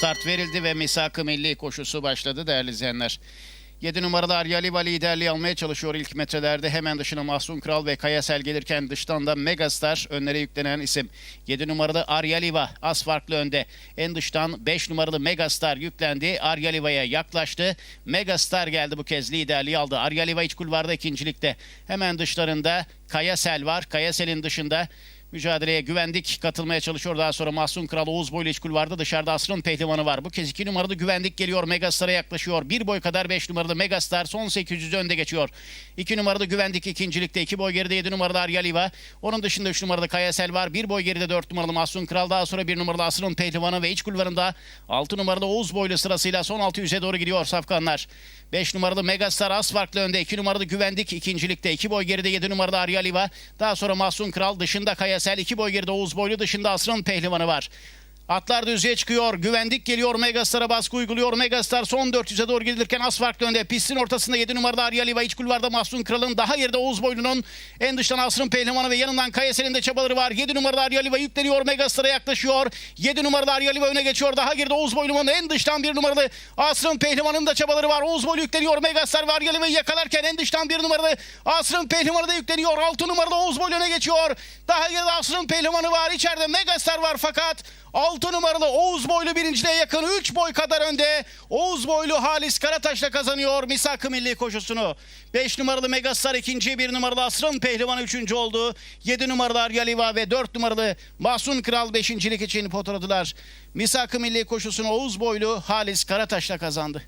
start verildi ve misak-ı milli koşusu başladı değerli izleyenler. 7 numaralı Arya Liva liderliği almaya çalışıyor ilk metrelerde. Hemen dışına Mahsun Kral ve Kayasel gelirken dıştan da Megastar önlere yüklenen isim. 7 numaralı Arya Liva az farklı önde. En dıştan 5 numaralı Megastar yüklendi. Arya Liva'ya yaklaştı. Megastar geldi bu kez liderliği aldı. Arya Liva iç kulvarda ikincilikte. Hemen dışlarında Kayasel var. Kayasel'in dışında Mücadeleye güvendik katılmaya çalışıyor. Daha sonra Mahsun Kral Oğuz boylu iç kulvarda dışarıda Asrın Pehlivanı var. Bu kez 2 numaralı güvendik geliyor. Megastar'a yaklaşıyor. Bir boy kadar 5 numaralı Megastar son 800 önde geçiyor. 2 numaralı güvendik ikincilikte. 2 boy geride 7 numaralı Arya Liva. Onun dışında 3 numaralı Kayasel var. Bir boy geride 4 numaralı Mahsun Kral. Daha sonra 1 numaralı Asrın Pehlivanı ve iç kulvarında 6 numaralı Oğuz boylu sırasıyla son 600'e doğru gidiyor Safkanlar. 5 numaralı Megastar az farklı önde. 2 numaralı güvendik ikincilikte. 2 boy geride 7 numaralı Arya Liva. Daha sonra Mahsun Kral dışında Kayasel. 2 boy geride Oğuz boylu dışında Asrın Pehlivanı var. Atlar düzlüğe çıkıyor. Güvendik geliyor. Megastar'a baskı uyguluyor. Megastar son 400'e doğru gidilirken az farklı önde. Pistin ortasında 7 numarada Arya Liva. iç kulvarda Mahsun Kral'ın daha geride Oğuz Boylu'nun en dıştan Asrın Pehlivanı ve yanından Kayasel'in de çabaları var. 7 numarada Arya Liva yükleniyor. Megastar'a yaklaşıyor. 7 numarada Arya Liva öne geçiyor. Daha geride Oğuz Boylu'nun en dıştan bir numaralı Asrın Pehlivan'ın da çabaları var. Oğuz Boylu yükleniyor. Megastar ve Arya Liva'yı yakalarken en dıştan bir numaralı Asrın Pehlivan'ı da yükleniyor. 6 numarada Oğuz Boylu öne geçiyor. Daha geride Asrın Pehlivan'ı var. İçeride Megastar var fakat 6 numaralı Oğuz Boylu birinciliğe yakın 3 boy kadar önde. Oğuz Boylu Halis Karataş'la kazanıyor misak-ı milli koşusunu. 5 numaralı Megastar ikinci, 1 numaralı Asrın Pehlivan üçüncü oldu. 7 numaralı Arya Liva ve 4 numaralı Mahsun Kral beşincilik için potaladılar. Misak-ı milli koşusunu Oğuz Boylu Halis Karataş'la kazandı.